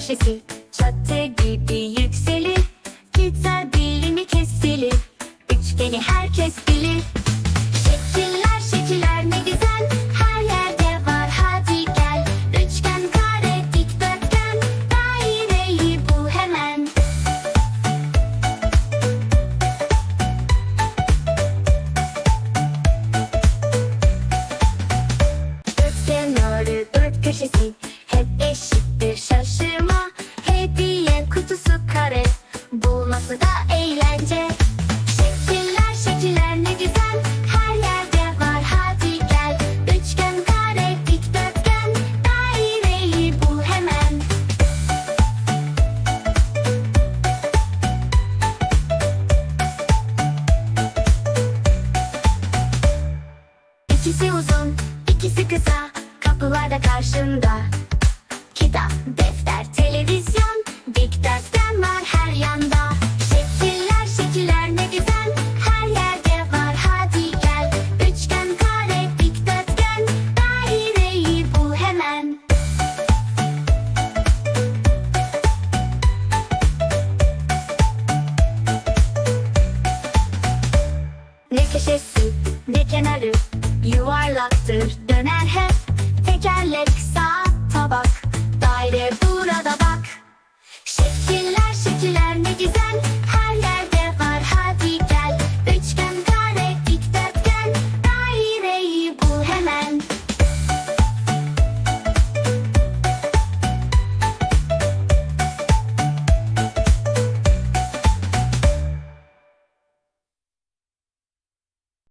köşesi Çatı gibi yükselir Pizza dilimi kesilir Üçgeni herkes bilir. Şekiller şekiller ne güzel. Her yerde var hadi gel. Üçgen kare dikdörtgen. Daireyi bul hemen. Dörtgenarı dört köşesi Şekiller şekiller ne güzel. Her yerde var. Hadi gel. Üçgen kare dikdörtgen daireyi bul hemen. İkisi uzun, ikisi kısa, kapılarda karşında. Yuvarlaktır döner hep. Tekerlek saat tabak. Daire burada bak. Şekiller şekiller ne güzel